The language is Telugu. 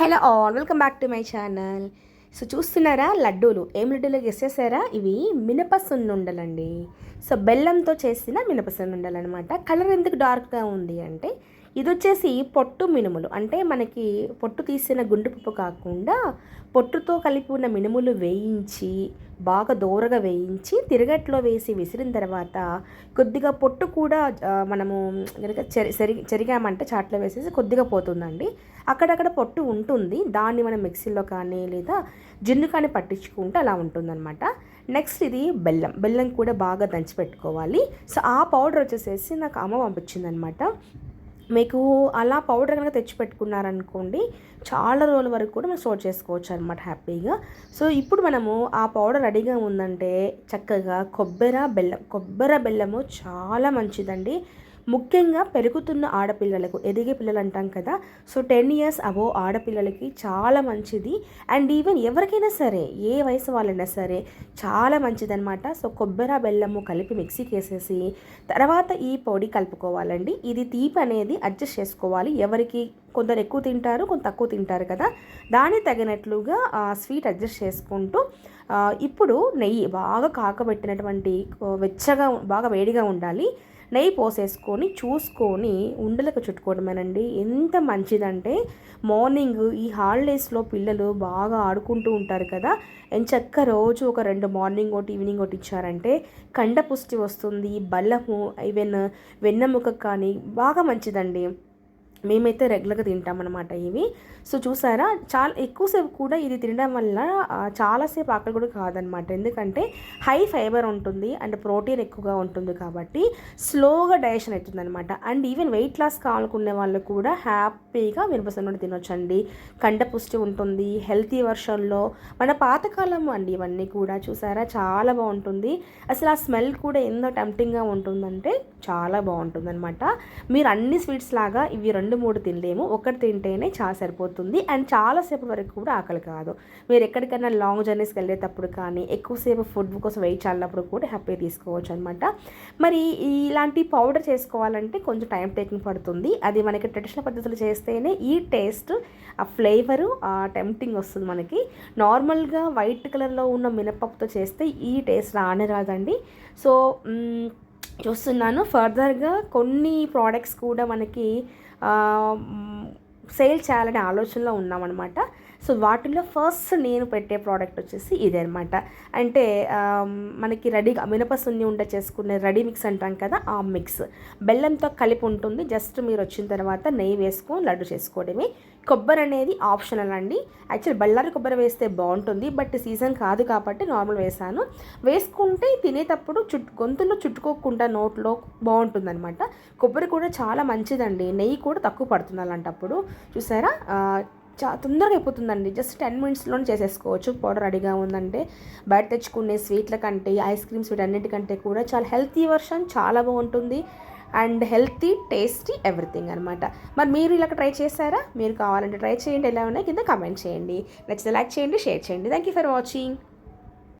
Hello all welcome back to my channel. So చూస్తున్నారా లడ్డూలు? ఏం లడ్డూలు గెసేసారా ఇవి మినప సున్నుండలండి సో బెల్లంతో చేసిన మినప సున్నుండలు అనమాట కలర్ ఎందుకు డార్క్గా ఉంది అంటే ఇది వచ్చేసి పొట్టు మినుములు. అంటే మనకి పొట్టు తీసిన గుండు పప్పు కాకుండా పొట్టుతో కలిపి ఉన్న మినుములు వేయించి బాగా దోరగా వేయించి తిరగట్లో వేసి విసిరిన తర్వాత కొద్దిగా పొట్టు కూడా మనము కనుక చెరి చెరి చెరిగామంటే చాట్లో వేసేసి కొద్దిగా పోతుందండి. అక్కడక్కడ పొట్టు ఉంటుంది. దాన్ని మనం మిక్సీలో కానీ లేదా జిన్ను కానీ పట్టించుకుంటే అలా ఉంటుందన్నమాట. నెక్స్ట్ ఇది బెల్లం. బెల్లం కూడా బాగా దంచి పెట్టుకోవాలి. సో ఆ పౌడర్ వచ్చేసేసి నాకు అమ్మ పంపించిందనమాట మీకు అలా పౌడర్ కనుక తెచ్చి పెట్టుకున్నారనుకోండి చాలా రోజుల వరకు కూడా మనం స్టోర్ చేసుకోవచ్చు అనమాట హ్యాపీగా. సో ఇప్పుడు మనము ఆ పౌడర్ రెడీగా ఉందంటే చక్కగా కొబ్బరి బెల్లం కొబ్బరి బెల్లము చాలా మంచిదండి. ముఖ్యంగా పెరుగుతున్న ఆడపిల్లలకు ఎదిగే పిల్లలు అంటాం కదా. సో టెన్ ఇయర్స్ అబో ఆడపిల్లలకి చాలా మంచిది. అండ్ ఈవెన్ ఎవరికైనా సరే ఏ వయసు వాళ్ళైనా సరే చాలా మంచిదనమాట సో కొబ్బరి బెల్లము కలిపి మిక్సీకి వేసేసి తర్వాత ఈ పొడి కలుపుకోవాలండి. ఇది తీపి అనేది అడ్జస్ట్ చేసుకోవాలి. ఎవరికి కొందరు ఎక్కువ తింటారు కొంత తక్కువ తింటారు కదా. దానికి తగినట్లుగా స్వీట్ అడ్జస్ట్ చేసుకుంటూ ఇప్పుడు నెయ్యి బాగా కాకబెట్టినటువంటి వెచ్చగా బాగా వేడిగా ఉండాలి. నెయ్యి పోసేసుకొని చూసుకొని ఉండలకు చుట్టుకోవడమేనండి. ఎంత మంచిదంటే మార్నింగ్ ఈ హాలిడేస్లో పిల్లలు బాగా ఆడుకుంటూ ఉంటారు కదా ఎంచక్క రోజు ఒక రెండు మార్నింగ్ ఒకటి ఈవినింగ్ ఒకటి ఇచ్చారంటే కండపుష్టి వస్తుంది బల్లము ఈవెన్ వెన్నెముక కానీ బాగా మంచిదండి. మేమైతే రెగ్యులర్గా తింటామన్నమాట ఇవి. సో చూసారా చాలా ఎక్కువసేపు కూడా ఇది తినడం వల్ల చాలాసేపు ఆకలి కూడా కాదనమాట ఎందుకంటే హై ఫైబర్ ఉంటుంది అండ్ ప్రోటీన్ ఎక్కువగా ఉంటుంది కాబట్టి స్లోగా డైజెషన్ అవుతుంది అనమాట అండ్ ఈవెన్ వెయిట్ లాస్ కావాలనుకునే వాళ్ళు కూడా హ్యాపీగా మినపసన్న తినొచ్చండి. కండ పుష్టి ఉంటుంది హెల్తీ వర్షన్లో మన పాతకాలం అండి ఇవన్నీ కూడా చూసారా చాలా బాగుంటుంది. అసలు ఆ స్మెల్ కూడా ఎంతో టెంప్టింగ్గా ఉంటుందంటే చాలా బాగుంటుంది అనమాట మీరు అన్ని స్వీట్స్ లాగా ఇవి రెండు రెండు మూడు తినలేము ఒకటి తింటేనే చాలా సరిపోతుంది. అండ్ చాలాసేపు వరకు కూడా ఆకలి కాదు. మీరు ఎక్కడికైనా లాంగ్ జర్నీస్కి వెళ్ళేటప్పుడు కానీ ఎక్కువసేపు ఫుడ్ కోసం వెయిట్ చాలినప్పుడు కూడా హ్యాపీ తీసుకోవచ్చు అనమాట మరి ఇలాంటి పౌడర్ చేసుకోవాలంటే కొంచెం టైం టేకింగ్ పడుతుంది. అది మనకి ట్రెడిషనల్ పద్ధతులు చేస్తేనే ఈ టేస్ట్ ఆ ఫ్లేవరు ఆ టెంప్టింగ్ వస్తుంది మనకి. నార్మల్గా వైట్ కలర్లో ఉన్న మినపప్పుతో చేస్తే ఈ టేస్ట్ రానే రాదండి. సో చూస్తున్నాను. ఫర్దర్గా కొన్ని ప్రోడక్ట్స్ కూడా మనకి సేల్ చేయాలనే ఆలోచనలో ఉన్నామన్నమాట. సో వాటిలో ఫస్ట్ నేను పెట్టే ప్రోడక్ట్ వచ్చేసి ఇదే అనమాట అంటే మనకి రెడీగా మినపసున్ని ఉండ చేసుకునే రెడీ మిక్స్ అంటాం కదా ఆ మిక్స్. బెల్లంతో కలిపి ఉంటుంది జస్ట్ మీరు వచ్చిన తర్వాత నెయ్యి వేసుకొని లడ్డు చేసుకోవడమే. కొబ్బరి అనేది ఆప్షనల్ అండి. యాక్చువల్ బళ్ళారి కొబ్బరి వేస్తే బాగుంటుంది బట్ సీజన్ కాదు కాబట్టి నార్మల్ వేసాను. వేసుకుంటే తినేటప్పుడు చుట్టు గొంతులో చుట్టుకోకుండా నోట్లో బాగుంటుంది అనమాట కొబ్బరి కూడా చాలా మంచిదండి నెయ్యి కూడా తక్కువ పడుతుంది అలాంటప్పుడు. చూసారా? చా తొందరగా అయిపోతుందండి. జస్ట్ టెన్ మినిట్స్లోనే చేసేసుకోవచ్చు. పౌడర్ రెడీగా ఉందంటే బయట తెచ్చుకునే స్వీట్ల కంటే ఐస్ క్రీమ్ స్వీట్ అన్నిటికంటే కూడా చాలా హెల్తీ వర్షన్ చాలా బాగుంటుంది. అండ్ హెల్తీ టేస్టీ ఎవ్రీథింగ్ అనమాట మరి మీరు ఇలా ట్రై చేశారా? మీరు కావాలంటే ట్రై చేయండి. ఎలా ఉన్నాయి? కింద కమెంట్ చేయండి. నచ్చితే లైక్ చేయండి షేర్ చేయండి. Thank you for watching.